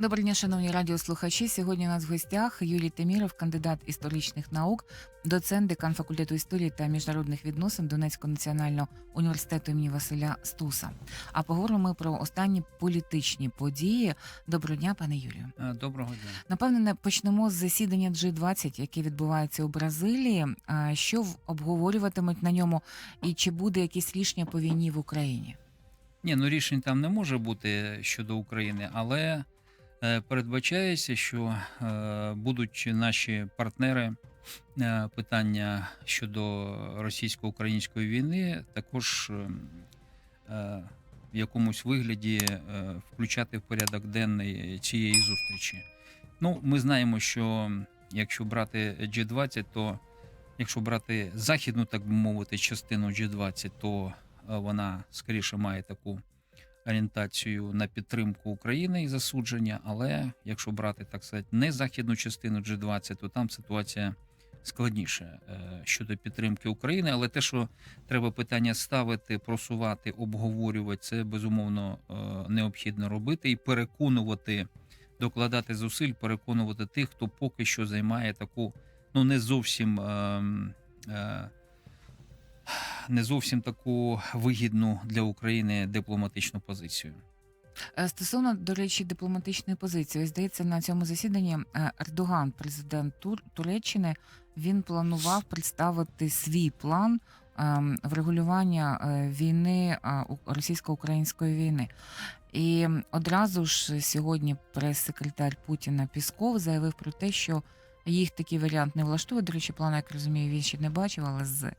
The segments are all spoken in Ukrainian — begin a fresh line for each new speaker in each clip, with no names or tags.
Доброго дня, шановні радіослухачі. Сьогодні у нас в гостях Юлій Теміров, кандидат історичних наук, доцент, декан факультету історії та міжнародних відносин Донецького національного університету імені Василя Стуса. А поговоримо ми про останні політичні події. Доброго дня, пане Юрію.
Е, Доброго дня.
Напевне, не почнемо з засідання G20, яке відбувається у Бразилії. Що обговорюватимуть на ньому, і чи буде якісь рішення по війні в Україні?
Ні, ну рішень там не може бути щодо України, але передбачається, що е, будуть наші партнери е, питання щодо російсько-української війни також е, е, в якомусь вигляді е, включати в порядок денний цієї зустрічі. Ну, ми знаємо, що якщо брати G20, то якщо брати західну, так би мовити, частину G20, то е, вона скоріше має таку орієнтацію на підтримку України і засудження. Але якщо брати так сказати, не західну частину G20, то там ситуація складніша е, щодо підтримки України. Але те, що треба питання ставити, просувати, обговорювати, це безумовно е, необхідно робити і переконувати, докладати зусиль, переконувати тих, хто поки що займає таку ну не зовсім. ем, е, не зовсім таку вигідну для України дипломатичну позицію.
Е, Стосовно, до речі, дипломатичної позиції, здається, на цьому засіданні е, Ердоган, президент Тур- Туреччини, він планував представити свій план ем, врегулювання е, війни російсько-української війни. І одразу ж сьогодні прес-секретар Путіна Пісков заявив про те, що їх такий варіант не влаштує. До речі, плану, як розумію, він ще не бачив, але з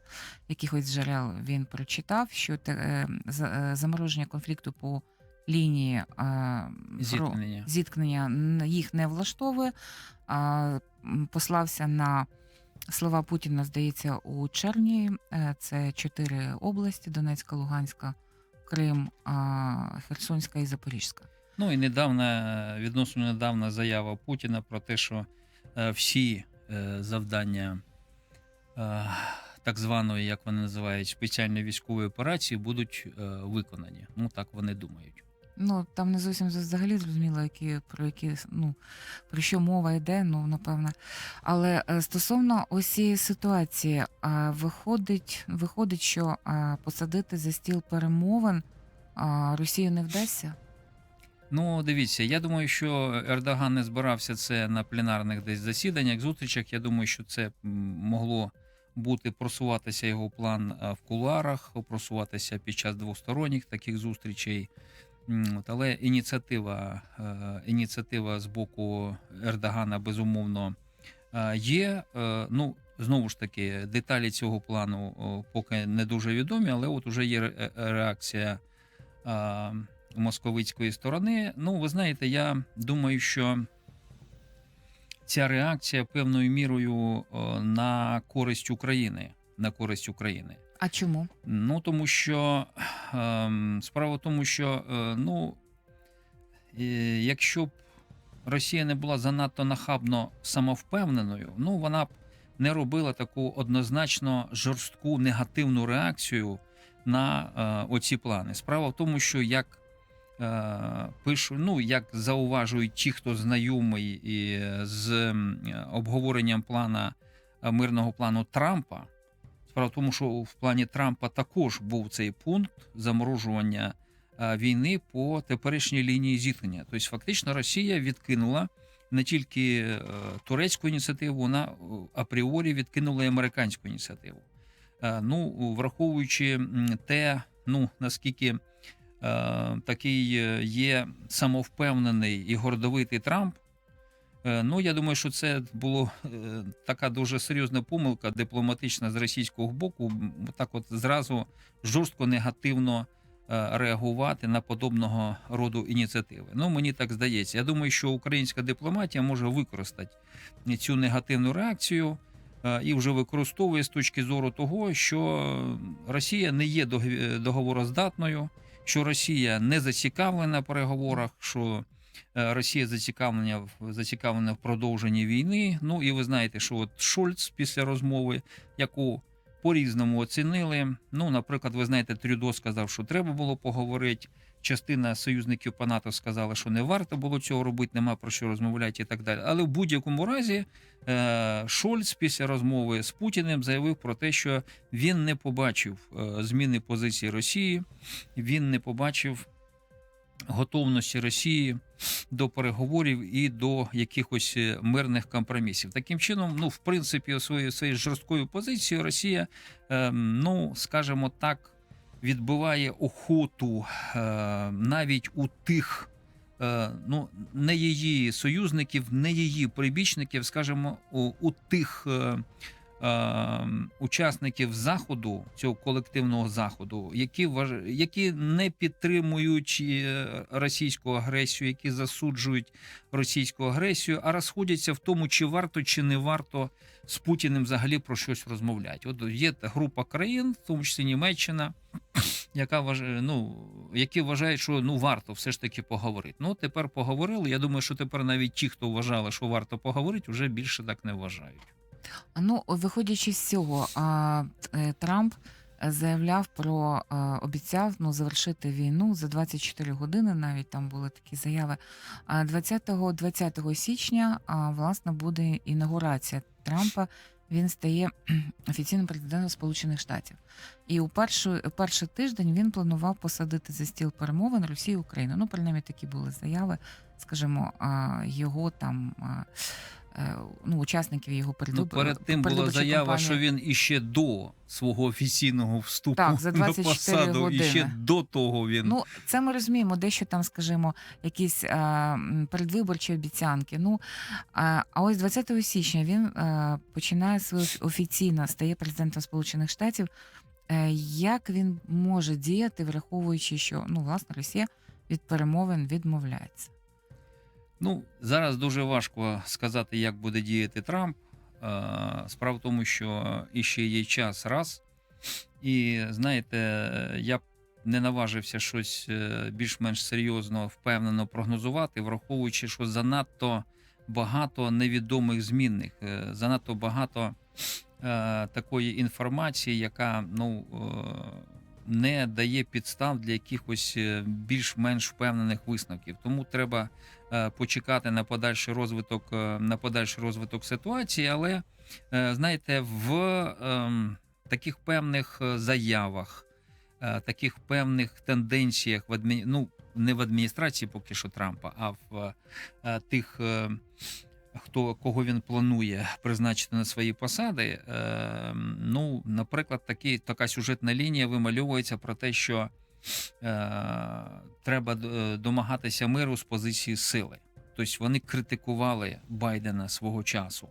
якихось джерел він прочитав, що те, е, е, замороження конфлікту по лінії е, про-
Зіткнення.
зіткнення їх не влаштовує. Послався на слова Путіна, здається, у червні. Е, Це чотири області: Донецька, Луганська, Крим, Херсонська і Запорізька.
Ну і недавна відносно недавна заява Путіна про те, що всі е, завдання е, так званої, як вони називають, спеціальної військової операції будуть е, виконані. Ну так вони думають.
Ну там не зовсім взагалі зрозуміло, які про які ну про що мова йде, ну напевне. Але е, стосовно ось цієї ситуації, виходить, виходить, що посадити за стіл перемовин Росію не вдасться.
Ну, дивіться, я думаю, що Ердоган не збирався це на пленарних десь засіданнях, зустрічах. Я думаю, що це могло бути просуватися його план в кулуарах, просуватися під час двосторонніх таких зустрічей. От, але ініціатива, е, ініціатива з боку Ердогана безумовно е, є. Е, Ну, знову ж таки, деталі цього плану поки не дуже відомі, але от уже є реакція. Е, московицької сторони. Ну, ви знаєте, я думаю, що ця реакція певною мірою е, на користь України. На користь України.
А чому?
Ну тому що ем, справа в тому, що е, ну, е, якщо б Росія не була занадто нахабно самовпевненою, ну вона б не робила таку однозначно жорстку негативну реакцію на е, оці плани. Справа в тому, що як е, пишу, ну як зауважують ті, хто знайомий і з обговоренням плана е, мирного плану Трампа. Справа в тому, що в плані Трампа також був цей пункт заморожування е, війни по теперішній лінії зіткнення. Тобто, фактично, Росія відкинула не тільки е, турецьку ініціативу, вона е, апріорі відкинула і американську ініціативу. Е, Ну, враховуючи те, ну наскільки е, такий е, є самовпевнений і гордовитий Трамп. Е, Ну, я думаю, що це було е, така дуже серйозна помилка дипломатична з російського боку. Так, от зразу жорстко негативно е, реагувати на подобного роду ініціативи. Ну, мені так здається. Я думаю, що українська дипломатія може використати цю негативну реакцію е, і вже використовує з точки зору того, що Росія не є догов- договороздатною, що Росія не зацікавлена в переговорах. що Е, Росія зацікавлена зацікавлена в продовженні війни. Ну і ви знаєте, що от Шольц після розмови, яку по-різному оцінили. Ну, наприклад, ви знаєте, Трюдо сказав, що треба було поговорити. Частина союзників по НАТО сказала, що не варто було цього робити, нема про що розмовляти і так далі. Але в будь-якому разі е, Шольц після розмови з Путіним заявив про те, що він не побачив е, зміни позиції Росії, він не побачив готовності Росії до переговорів і до якихось е, мирних компромісів. Таким чином, ну, в принципі, своєю своєю жорсткою позицією Росія, е, ну, скажімо так, відбиває охоту е, навіть у тих. е, Ну, не її союзників, не її прибічників, скажімо, у, у тих е, учасників заходу, цього колективного заходу, які вваж... які не підтримують е, російську агресію, які засуджують російську агресію, а розходяться в тому, чи варто чи не варто з Путіним взагалі про щось розмовляти. От є група країн, в тому числі Німеччина, яка вважає, ну які вважають, що ну варто все ж таки поговорити. Ну тепер поговорили. Я думаю, що тепер навіть ті, хто вважали, що варто поговорити, вже більше так не вважають.
Ну, виходячи з цього, е, Трамп заявляв про обіцяв ну, завершити війну за 24 години. Навіть там були такі заяви. А 20, 20 січня власне буде інаугурація Трампа. Він стає офіційним президентом Сполучених Штатів. І у першу, перший тиждень він планував посадити за стіл перемовин Росію і Україну. Ну, принаймні такі були заяви, скажімо, його там. А, е, Ну, учасників його
Ну, перед тим була заява,
кампанії.
що він іще до свого офіційного вступу
Так, за
на
24
посаду, і ще до того він
Ну, це ми розуміємо, дещо там, скажімо, якісь е, передвиборчі обіцянки. Ну а, а ось 20 січня він е, починає своє офіційно стає президентом Сполучених Штатів. Е, як він може діяти, враховуючи, що ну власне Росія від перемовин відмовляється?
Ну, зараз дуже важко сказати, як буде діяти Трамп. Е, Справа в тому, що іще є час раз. І знаєте, я б не наважився щось е, більш-менш серйозно, впевнено прогнозувати, враховуючи, що занадто багато невідомих змінних, е, занадто багато такої інформації, яка ну, не дає підстав для якихось е, більш-менш впевнених висновків. Тому треба е, почекати на подальший розвиток, е, на подальший розвиток ситуації, але знаєте, в ем, таких певних заявах, таких певних тенденціях в адмі... ну, не в адміністрації поки що Трампа, а в тих. Хто кого він планує призначити на свої посади? Е, ну, наприклад, такі, така сюжетна лінія вимальовується про те, що е, треба е, домагатися миру з позиції сили. Тобто вони критикували Байдена свого часу,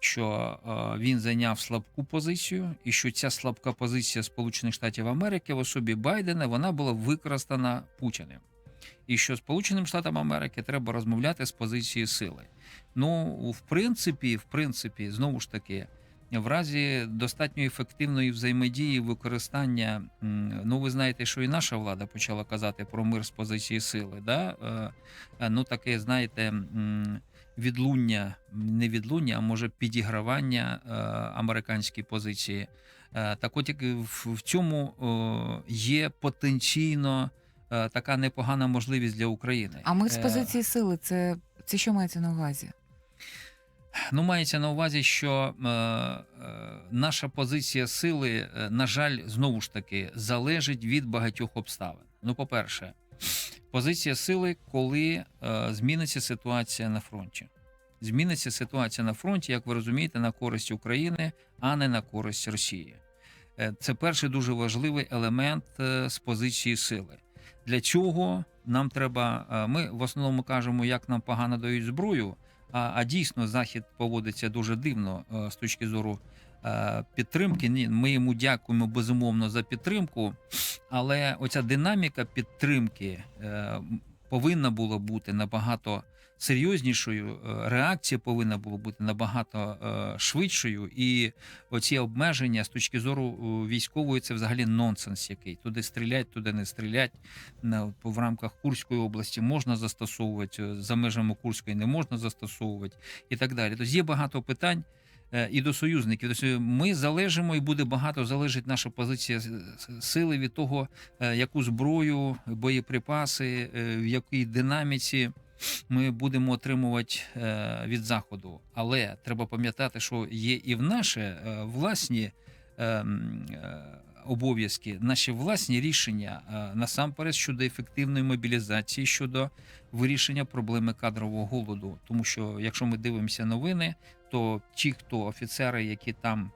що він зайняв слабку позицію, і що ця слабка позиція Сполучених Штатів Америки в особі Байдена вона була використана Путіним. І що Сполученим Штатам Америки треба розмовляти з позиції сили. Ну, в принципі, в принципі, знову ж таки, в разі достатньо ефективної взаємодії використання, ну ви знаєте, що і наша влада почала казати про мир з позиції сили. Да? Е, Ну, таке, знаєте, відлуння, не відлуння, а може підігравання е, американській позиції. Е, Так от як в, цьому є потенційно така непогана можливість для України.
А мир з
Е,
позиції сили це, це що мається на увазі?
Ну, мається на увазі, що е, е, наша позиція сили, е, на жаль, знову ж таки залежить від багатьох обставин. Ну, по-перше, позиція сили, коли е, зміниться ситуація на фронті. Зміниться ситуація на фронті, як ви розумієте, на користь України, а не на користь Росії. Е, Це перший дуже важливий елемент е, з позиції сили. Для цього нам треба. е, Ми в основному кажемо, як нам погано дають зброю. А, а дійсно захід поводиться дуже дивно е, з точки зору е, підтримки. Ми йому дякуємо безумовно за підтримку, але оця динаміка підтримки повинна була бути набагато серйознішою. е, Реакція повинна була бути набагато е, швидшою. І оці обмеження з точки зору е, військової це взагалі нонсенс який. Туди стрілять, туди не стрілять. В рамках Курської області можна застосовувати, за межами Курської не можна застосовувати і так далі. Тобто є багато питань. і до союзників. Тобто ми залежимо і буде багато залежить наша позиція сили від того, яку зброю, боєприпаси, в якій динаміці ми будемо отримувати е, від заходу. Але треба пам'ятати, що є і в наші е, власні е, м, е, обов'язки, наші власні рішення насамперед щодо ефективної мобілізації, щодо вирішення проблеми кадрового голоду. Тому що якщо ми дивимося новини, то ті, хто офіцери, які там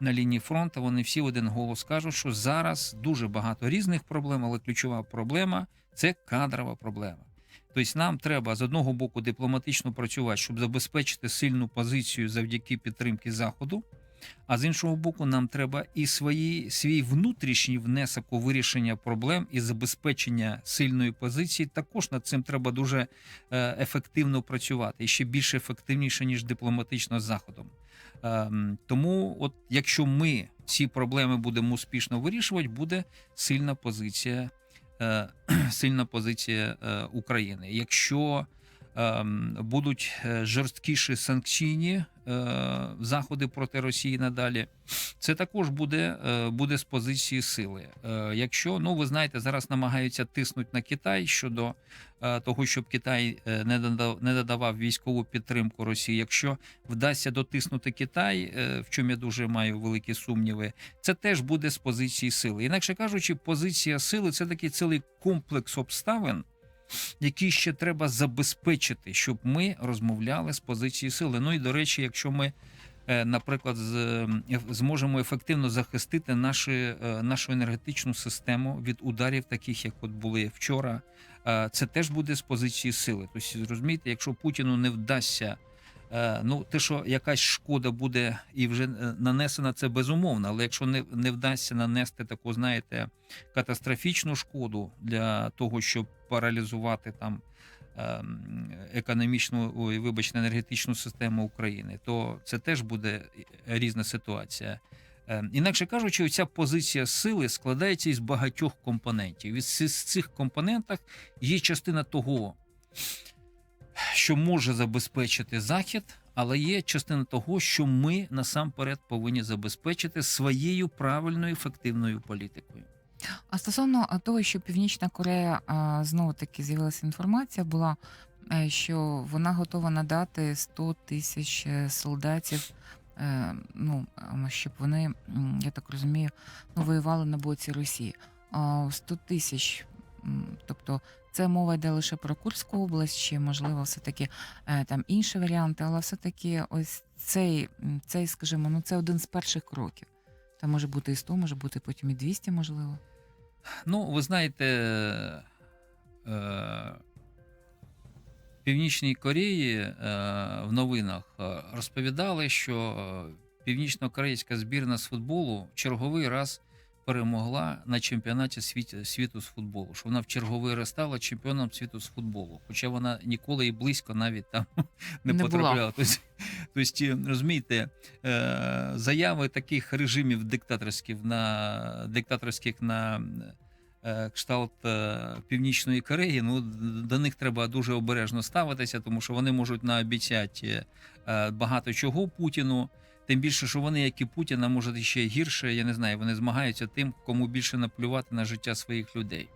на лінії фронту, вони всі один голос кажуть, що зараз дуже багато різних проблем, але ключова проблема це кадрова проблема. Тобто нам треба з одного боку дипломатично працювати, щоб забезпечити сильну позицію завдяки підтримки Заходу. А з іншого боку, нам треба і свої, свій внутрішній внесок у вирішення проблем і забезпечення сильної позиції. Також над цим треба дуже е, ефективно працювати і ще більш ефективніше, ніж дипломатично з заходом. Ем, Тому, от якщо ми ці проблеми будемо успішно вирішувати, буде сильна позиція, сильна позиція е, України. Якщо будуть е, жорсткіші санкційні е, заходи проти Росії надалі, це також буде, е, буде з позиції сили. Якщо ну ви знаєте, зараз намагаються тиснути на Китай щодо того, щоб Китай не додав, не додавав військову підтримку Росії. Якщо вдасться дотиснути Китай, в чому я дуже маю великі сумніви, це теж буде з позиції сили. Інакше кажучи, позиція сили це такий цілий комплекс обставин. Які ще треба забезпечити, щоб ми розмовляли з позиції сили. Ну і до речі, якщо ми, е, наприклад, зможемо ефективно захистити наші, е, нашу енергетичну систему від ударів, таких як от були вчора, е, це теж буде з позиції сили. Тобто, розумієте, якщо Путіну не вдасться, ну те, що якась шкода буде і вже е, нанесена, це безумовно. Але якщо не, не вдасться нанести таку, знаєте, катастрофічну шкоду для того, щоб паралізувати там ем, економічну, ой, вибачте, енергетичну систему України, то це теж буде різна ситуація. Ем, Інакше кажучи, ця позиція сили складається із багатьох компонентів. І з цих компонентах є частина того, що може забезпечити Захід, але є частина того, що ми насамперед повинні забезпечити своєю правильною ефективною політикою.
А стосовно того, що Північна Корея знову таки з'явилася інформація, була е, що вона готова надати 100 тисяч е, солдатів. е, Ну щоб вони, я так розумію, ну воювали на боці Росії. А 100 тисяч, тобто це мова йде лише про Курську область, чи можливо, все таки там інші варіанти, але все таки ось цей, цей, скажімо, ну це один з перших кроків. Там може бути і 100, може бути потім і 200, можливо.
Ну, ви знаєте, е, в Північній Кореї е, в новинах е, розповідали, що е, північно-корейська збірна з футболу черговий раз перемогла на чемпіонаті світ- світу з футболу. Що вона в черговий раз стала чемпіоном світу з футболу. Хоча вона ніколи і близько навіть там не,
Не
потрапляла. Тобто, розумієте, е, заяви таких режимів диктаторських на диктаторських на е, кшталт Північної Кореї, ну до них треба дуже обережно ставитися, тому що вони можуть наобіцяти багато чого Путіну. Тим більше, що вони, як і Путіна, можуть ще гірше, я не знаю, вони змагаються тим, кому більше наплювати на життя своїх людей.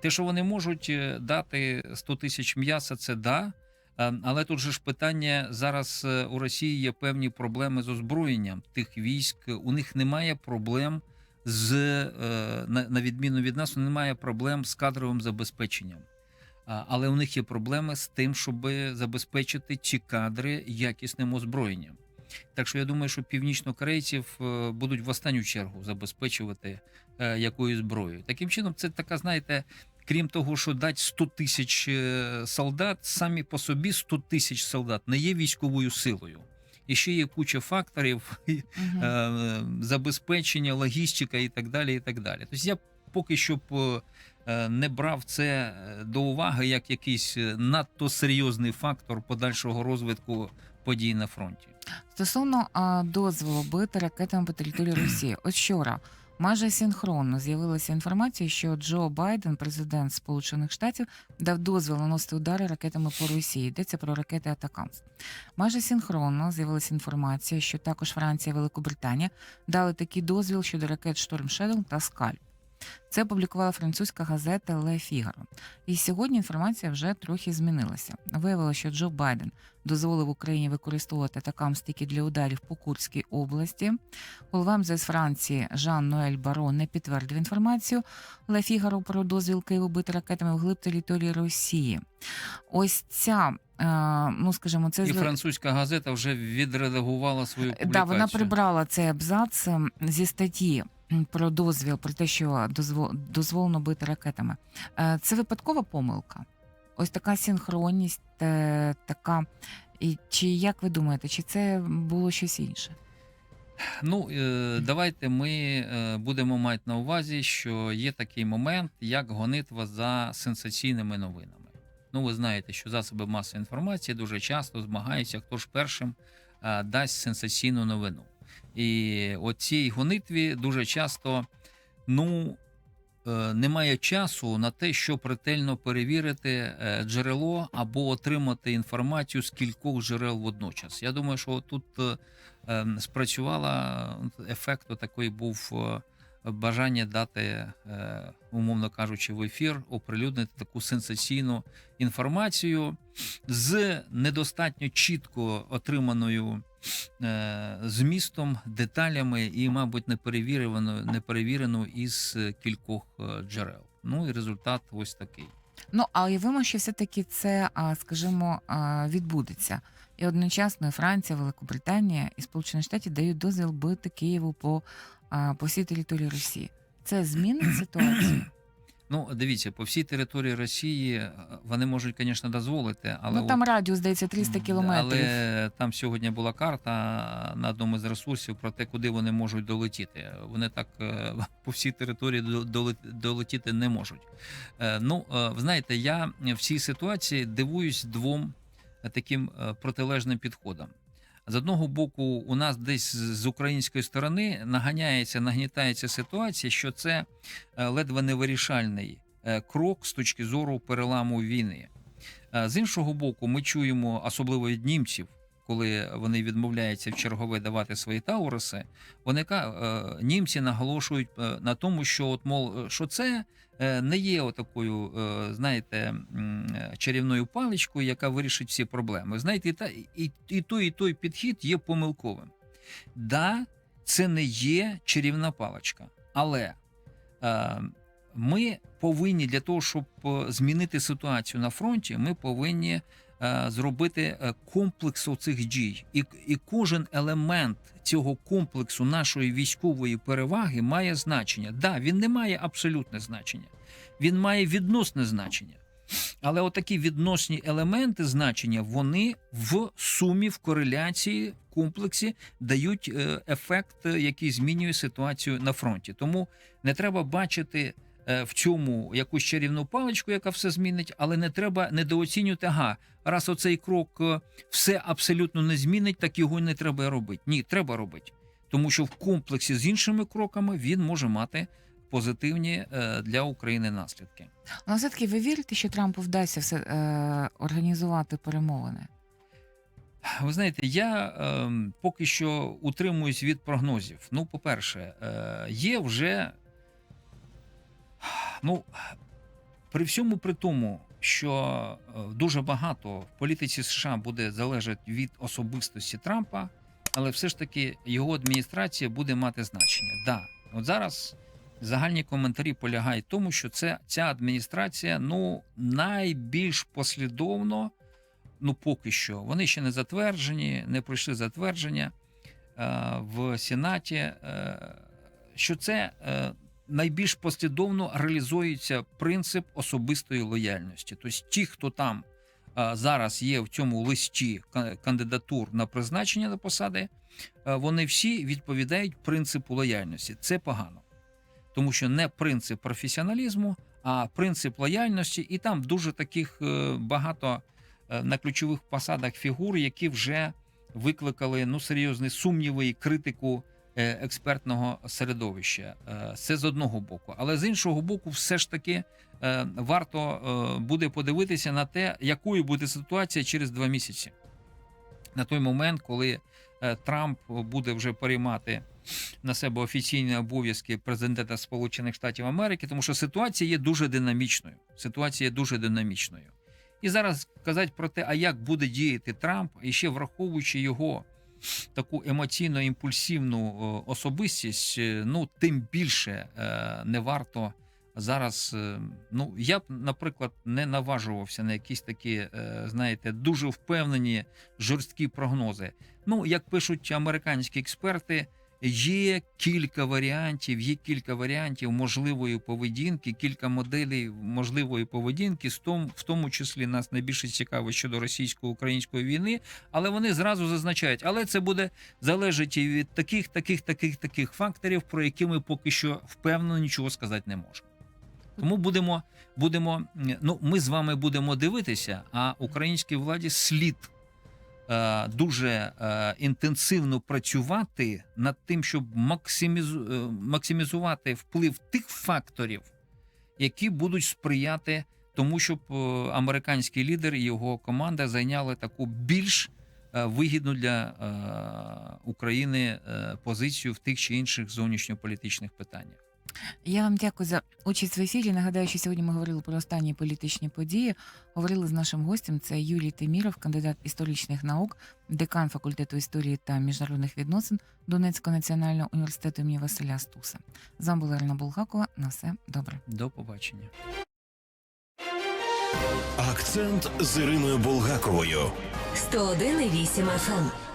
Те, що вони можуть е, дати 100 тисяч м'яса, це да. Але тут же ж питання зараз е, у Росії є певні проблеми з озброєнням тих військ. У них немає проблем з е, на відміну від нас, немає проблем з кадровим забезпеченням. Але у них є проблеми з тим, щоб забезпечити ці кадри якісним озброєнням. Так що я думаю, що північнокорейців е, будуть в останню чергу забезпечувати е, якоюсь зброєю. Таким чином, це така, знаєте, крім того, що дати 100 тисяч е, солдат, самі по собі 100 тисяч солдат не є військовою силою. І ще є куча факторів, е, забезпечення, логістика і так далі. І так далі. Тобто я поки що б, не брав це до уваги як якийсь надто серйозний фактор подальшого розвитку подій на фронті.
Стосовно а, дозволу бити ракетами по території Росії, от вчора Майже синхронно з'явилася інформація, що Джо Байден, президент Сполучених Штатів, дав дозвіл наносити удари ракетами по Росії. Йдеться про ракети Атакамс. Майже синхронно з'явилася інформація, що також Франція і Великобританія дали такий дозвіл щодо ракет Шторм Shadow та Скальп. Це опублікувала французька газета Le Figaro. І сьогодні інформація вже трохи змінилася. Виявилося, що Джо Байден дозволив Україні використовувати атакам стільки для ударів по Курській області. Голова МЗС Франції Жан Ноель Баро не підтвердив інформацію Ле Фігаро про дозвіл Києву бити ракетами вглиб території Росії. Ось ця, е, ну скажімо, це
І французька газета вже відредагувала свою публікацію.
Да, вона прибрала цей абзац ем, зі статті про дозвіл, про те, що дозволено бити ракетами. Е, Це випадкова помилка. Ось така синхронність, е, така. І чи як ви думаєте, чи це було щось інше?
Ну, е, давайте ми будемо мати на увазі, що є такий момент, як гонитва за сенсаційними новинами. Ну, ви знаєте, що засоби масової інформації дуже часто змагаються, хто ж першим дасть сенсаційну новину. І от цій гонитві дуже часто ну, е, немає часу на те, щоб ретельно перевірити е, джерело або отримати інформацію з кількох джерел водночас. Я думаю, що тут е, ем, спрацювала ефект такий був бажання дати, умовно кажучи, в ефір оприлюднити таку сенсаційну інформацію з недостатньо чітко отриманою е, змістом, деталями і, мабуть, неперевіреною, неперевірену із е, кількох е, джерел. Ну і результат ось такий.
Ну, а уявимо, що все-таки це, а, скажімо, відбудеться. І одночасно Франція, Великобританія і Сполучені Штати дають дозвіл бити Києву по, по всій території Росії. Це змінить ситуацію.
Ну, дивіться, по всій території Росії е, вони можуть, звісно, дозволити, але
ну там радіус, здається, 300 кілометрів.
Але там сьогодні була карта на одному з ресурсів про те, куди вони можуть долетіти. Вони так е, по всій території долетіти не можуть. Е, Ну, ви знаєте, я в цій ситуації дивуюсь двом таким протилежним підходам. З одного боку, у нас десь з української сторони наганяється, нагнітається ситуація, що це е, ледве невирішальний вирішальний крок з точки зору переламу війни. Е, З іншого боку, ми чуємо, особливо від німців, коли вони відмовляються в чергове давати свої тауруси, вони е, німці наголошують е, на тому, що от мов, е, що це не є отакою, е, знаєте, чарівною паличкою, яка вирішить всі проблеми. Знаєте, і, та, і, і той, і той підхід є помилковим. Да, це не є чарівна паличка, але ми повинні для того, щоб змінити ситуацію на фронті, ми повинні зробити е, комплекс оцих дій, і, і кожен елемент цього комплексу нашої військової переваги має значення. Да, він не має абсолютне значення, він має відносне значення. Але отакі відносні елементи значення вони в сумі, в кореляції, в комплексі дають е, ефект, е, який змінює ситуацію на фронті. Тому не треба бачити е, в цьому якусь чарівну паличку, яка все змінить, але не треба недооцінювати. Ага, раз оцей крок е, все абсолютно не змінить, так його не треба робити. Ні, треба робити. Тому що в комплексі з іншими кроками він може мати позитивні е, для України наслідки.
Ну, все-таки ви вірите, що Трампу вдасться все е, організувати перемовини?
Ви знаєте, я е, поки що утримуюсь від прогнозів. Ну, по-перше, е, є вже ну, при всьому при тому, що е, дуже багато в політиці США буде залежати від особистості Трампа, але все ж таки його адміністрація буде мати значення. Да, от зараз загальні коментарі полягають в тому, що це ця адміністрація ну найбільш послідовно ну поки що вони ще не затверджені, не пройшли затвердження е, в Сенаті, е, що це е, найбільш послідовно реалізується принцип особистої лояльності. Тобто ті, хто там зараз є в цьому листі кандидатур на призначення на посади, вони всі відповідають принципу лояльності. Це погано. Тому що не принцип професіоналізму, а принцип лояльності, і там дуже таких е, багато е, на ключових посадах фігур, які вже викликали ну серйозні сумніви і критику експертного середовища. Е, Це з одного боку. Але з іншого боку, все ж таки е, варто е, буде подивитися на те, якою буде ситуація через два місяці. На той момент, коли е, Трамп буде вже переймати на себе офіційні обов'язки президента Сполучених Штатів Америки, тому що ситуація є дуже динамічною. Ситуація є дуже динамічною. І зараз казати про те, а як буде діяти Трамп, і ще враховуючи його таку емоційно імпульсивну е, особистість, е, ну тим більше е, не варто зараз. Ну я б, наприклад, не наважувався на якісь такі, знаєте, дуже впевнені жорсткі прогнози. Ну, як пишуть американські експерти, є кілька варіантів, є кілька варіантів можливої поведінки, кілька моделей можливої поведінки, в тому числі нас найбільше цікаво щодо російсько-української війни, але вони зразу зазначають, але це буде залежати від таких, таких, таких, таких факторів, про які ми поки що впевнено нічого сказати не можемо. Тому будемо, будемо, ну ми з вами будемо дивитися, а українській владі слід е, дуже е, інтенсивно працювати над тим, щоб максимізу, е, максимізувати вплив тих факторів, які будуть сприяти тому, щоб е, американський лідер і його команда зайняли таку більш е, вигідну для е, України е, позицію в тих чи інших зовнішньополітичних питаннях.
Я вам дякую за участь в ефірі. Нагадаю, що сьогодні ми говорили про останні політичні події. Говорили з нашим гостем. Це Юлій Теміров, кандидат історичних наук, декан факультету історії та міжнародних відносин Донецького національного університету імені Василя Стуса. З вами була Ірина Булгакова. На все добре.
До побачення.
Акцент з Іриною Булгаковою.
101,8 FM.